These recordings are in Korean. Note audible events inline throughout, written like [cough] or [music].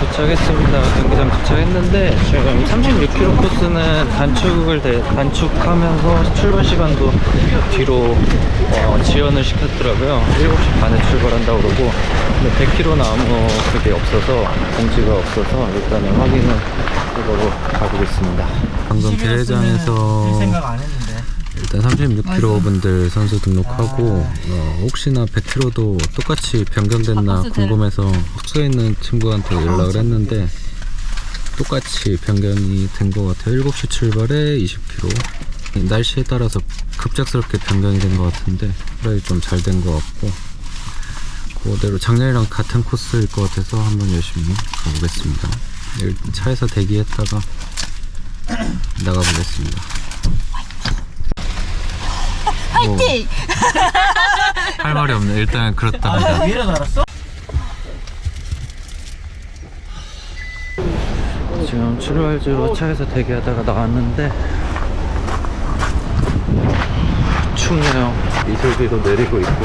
도착했습니다. 경기장 도착했는데 지금 36km 코스는 단축을 대- 단축하면서 출발 시간도 뒤로 어, 지연을 시켰더라고요. 7시 반에 출발한다고 그러고 근데 100km는 아무 그게 없어서 공지가 없어서 일단은 확인을 해보고 가보겠습니다. 방금 대회장에서 생각 안 했는데. 일단 36km 분들 선수 등록하고 어, 혹시나 100km도 똑같이 변경됐나 궁금해서 숙소에 있는 친구한테 연락을 했는데 똑같이 변경이 된 것 같아요. 7시 출발에 20km 날씨에 따라서 급작스럽게 변경이 된 것 같은데 그래 좀잘 된 것 같고 그대로 작년이랑 같은 코스일 것 같아서 한번 열심히 가보겠습니다. 일단 차에서 대기했다가 [clears throat] 나가보겠습니다 화이팅! 할 말이 없네. 일단 그렇답니다. 위로 날았어? 지금 출발지로 차에서 대기하다가 나왔는데 춥네요. 이슬비도 내리고 있고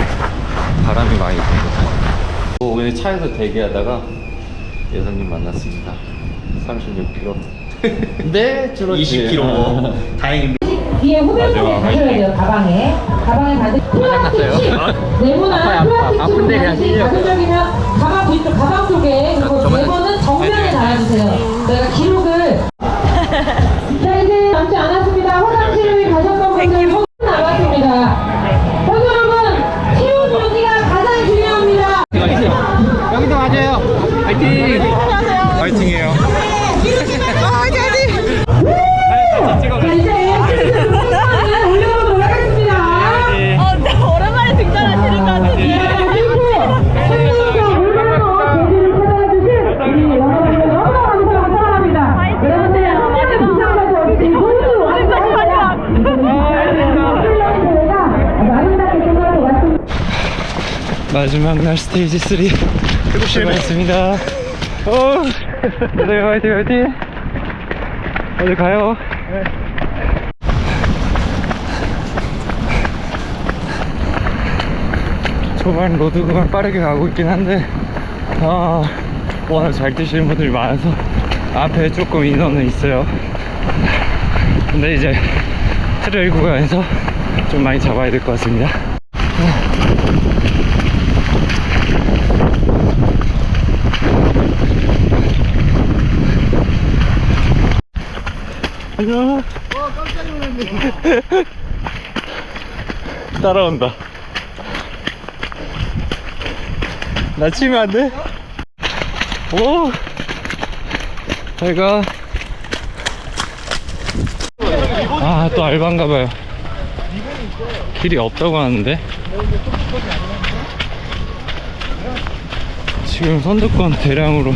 바람이 많이 붑니다. 오늘 차에서 대기하다가 예선님 만났습니다. 36km. 네, 줄었지. 20km. [laughs] 다행입니다. 뒤에 후배분이 가셔야 돼요 가방에. 가방에 반드시 플라스틱 네모나 플라스틱 아픈데 그냥 뛰려고요. 가급적이면 가방 뒤쪽 가방 쪽에 그리고 네모는 정면에 달아주세요. 저희가 기록을 [laughs] 자 이제 남지 않았습니다. 화장실을 가셨던 분들 손 나갔습니다. 선수 여러분 체온 유지가 가장 중요합니다. 여기도 맞아요. 파이팅! 파이팅이에요. 마지막 날 스테이지 3 수고하셨습니다. 어, 네, 화이팅, 화이팅. 어디 가요? 초반 로드 구간 빠르게 가고 있긴 한데, 아, 워낙 잘 뛰시는 분들이 많아서 앞에 조금 인원은 있어요. 근데 이제 트레일 구간에서 좀 많이 잡아야 될 것 같습니다. 안녕. 따라온다. 나 치면 안 돼? 오! 잘가. 아, 또 알바인가 봐요. 길이 없다고 하는데. 지금 선두권 대량으로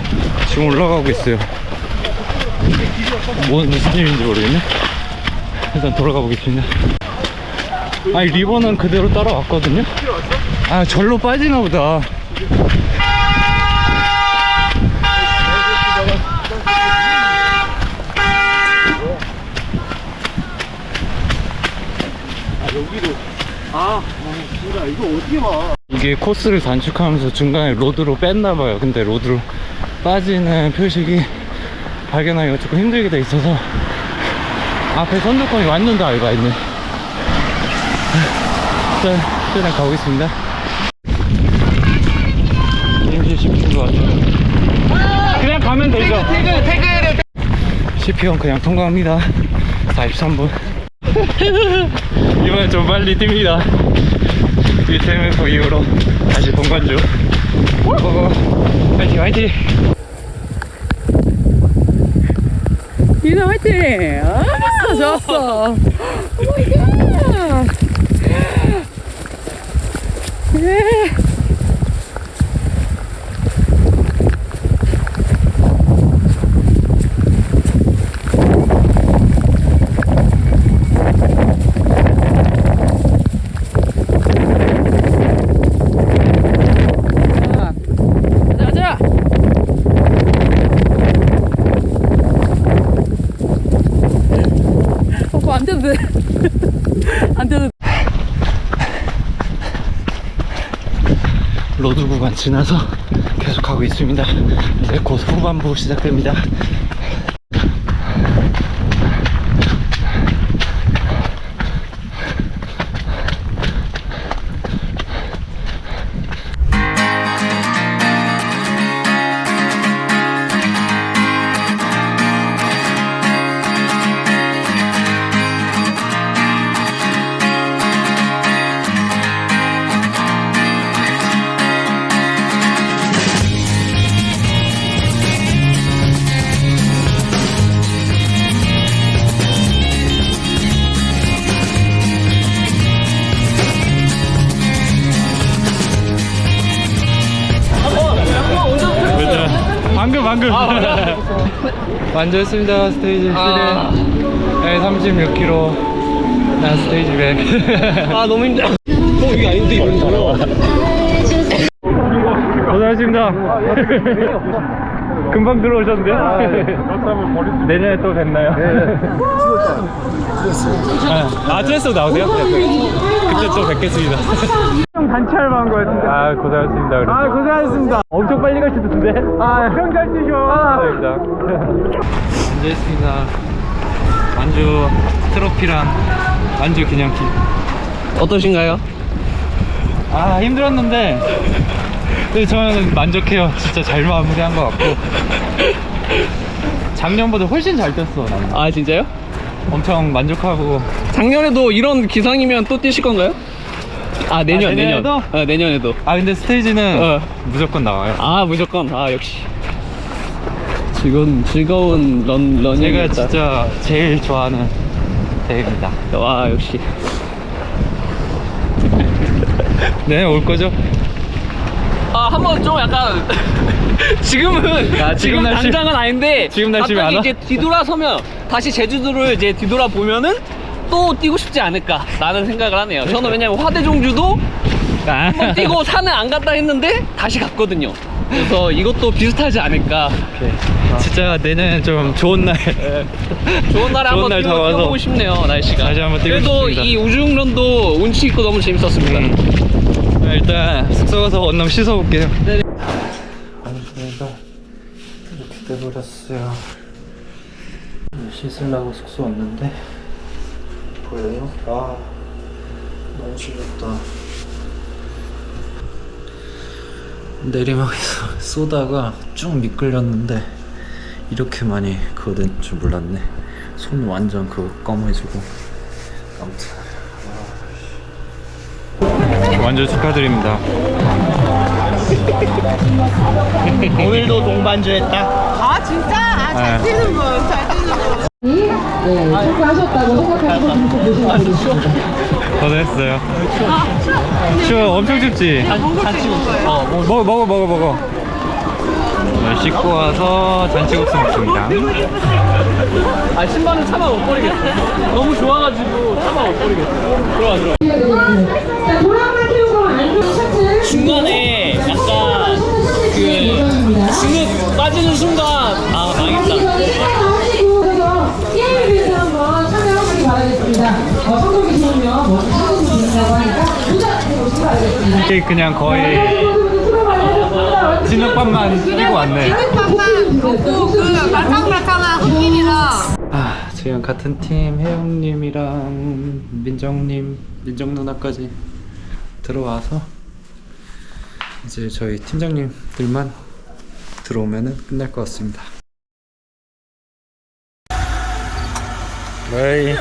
지금 올라가고 있어요. 뭐, 무슨 일인지 모르겠네. 일단 돌아가 보겠습니다. 아니, 리버는 그대로 따라왔거든요? 아, 절로 빠지나 보다. 이게 코스를 단축하면서 중간에 로드로 뺐나봐요. 근데 로드로 빠지는 표식이 발견하기가 조금 힘들게 돼 있어서 앞에 선두권이 완전 다 알바 있네. 일단, 일단 가보겠습니다. 임시 10분 것 같아요. 그냥 가면 되죠? 태그, 태그, CP원 그냥 통과합니다. 43분. 이번엔 좀 빨리 뜁니다. UTMF 이후로 다시 동관주. 고고. 화이팅, 화이팅! 유나 화이팅! 아, 좋았어. 오마이갓. 예. 자, 가자, 가자. 오빠 안 돼도 돼. 안 돼도 돼. 로드 구간 지나서 계속 가고 있습니다. 이제 곧 후반부 시작됩니다. 방금. 방금 완주했습니다 스테이지 3 네, 36km 난 스테이지 100 [laughs] 아 너무 힘들어. 어 이게 아닌데 이거. 고생하셨습니다. [laughs] 금방 들어오셨는데? [laughs] 내년에 또 뵙나요? 아 트레스도 나오세요? 그때 또 뵙겠습니다. 단체 알바한 거 같은데 아 고생하셨습니다 아 고생하셨습니다. 엄청 빨리 가시던데. 아 엄청 잘 뛰셔. 감사합니다. 앉아있습니다. 완주 트로피랑 완주 기념키 어떠신가요? 아 힘들었는데 근데 저는 만족해요. 진짜 잘 마무리한 것 같고. 작년보다 훨씬 잘 뛰었어 나는. 아 진짜요? 엄청 만족하고 작년에도 이런 기상이면 또 뛰실 건가요? 아 내년 아, 내년. 내년에도? 어 내년에도. 아 근데 스테이지는 어. 무조건 나와요 아 무조건. 아 역시. 즐거운 즐거운 런 제가 러닝이었다. 진짜 제일 좋아하는 대회입니다 와 역시. [laughs] 네 올 거죠? 아 한 번 좀 약간 [laughs] 지금은 아, 지금 지금 날씨- 당장은 아닌데 지금 날씨면 갑자기 안 와? 이제 뒤돌아서면 다시 제주도를 이제 뒤돌아 보면은 또 뛰고 싶지 않을까 라는 생각을 하네요. 저는 왜냐면 화대종주도 아. 한번 뛰고 산에 안 갔다 했는데 다시 갔거든요. 그래서 이것도 비슷하지 않을까. 진짜 내년엔 좀 좋은 날 좋은 날에 [laughs] 한번 날 뛰어, 잡아서 뛰어보고 싶네요 날씨가. 다시 한번 뛰고 그래도 싶습니다. 이 우중런도 운치 있고 너무 재밌었습니다. 네, 일단 숙소 가서 언능 씻어볼게요. 네. 안주가 이렇게 돼버렸어요. 씻으려고 숙소 왔는데. 보여요? 아 너무 시렸다. 내리막에서 [laughs] 쏘다가 쭉 미끌렸는데 이렇게 많이 그거 된 줄 몰랐네. 손 완전 그거 검해지고. 아무튼 완전 축하드립니다 [laughs] 오늘도 동반주했다. 아 진짜? 아, 잘 네. 뛰는 분, 잘 뛰는 분. 네, 참가하셨다고 생각하시고 이렇게 보시면 되겠습니다. 고생했어요 추워 엄청 춥지? 어, 먹어 먹어 먹어 먹어 오늘 씻고 와서 잔치국수 먹습니다 아 신발은 차마 못 버리겠어. 너무 좋아가지고 차마 못 버리겠어. 들어와 들어와. 이게 그냥 거의 진흙밥만 끼고 왔네 빵빵 먹고 그 말캉말캉한 흑김이랑 아 지금 같은 팀 혜영님이랑 민정님 민정 누나까지 들어와서 이제 저희 팀장님들만 들어오면은 끝날 것 같습니다. 바이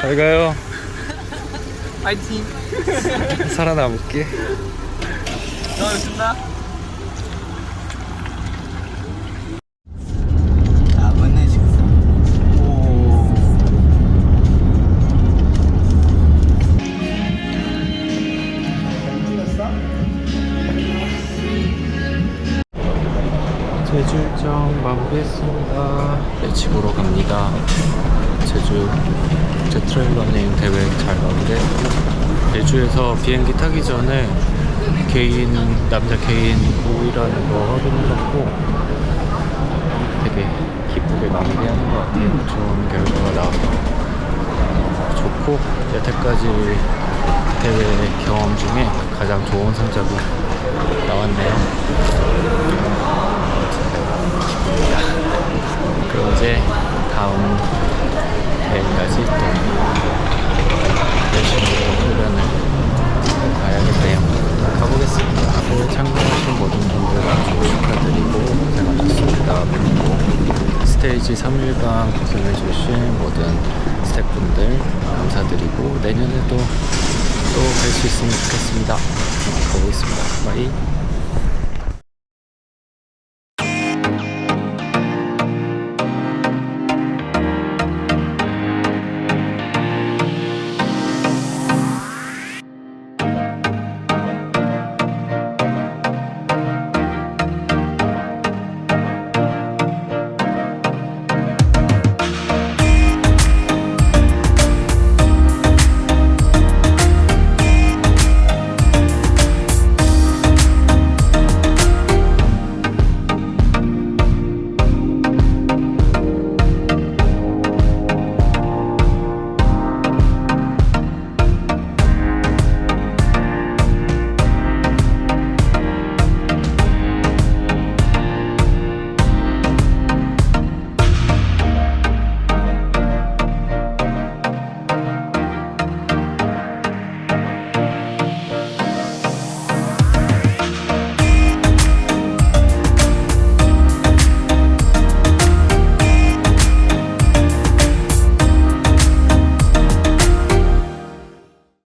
잘 가요. 파이팅. 살아남을게. 고맙습니다. 일정 마무리했습니다. 네, 집으로 갑니다. 제주 국제 트레일 러닝 대회 잘 마무리했고 제주에서 비행기 타기 전에 개인 남자 개인 5위라는 거 확인해봤고 되게 기쁘게 마무리하는 것 같아요. 좋은 결과가 나와서 좋고 여태까지 대회 경험 중에 가장 좋은 성적이 나왔네요. 그럼 이제 다음 대회까지 또 열심히 훈련을 가야겠네요. 가보겠습니다. 오늘 참가하신 모든 분들 축하드리고 고생하셨습니다. 그리고 스테이지 3일간 고생해주신 모든 스태프분들 감사드리고 내년에도 또 뵐 수 있으면 좋겠습니다. 가보겠습니다. 바이.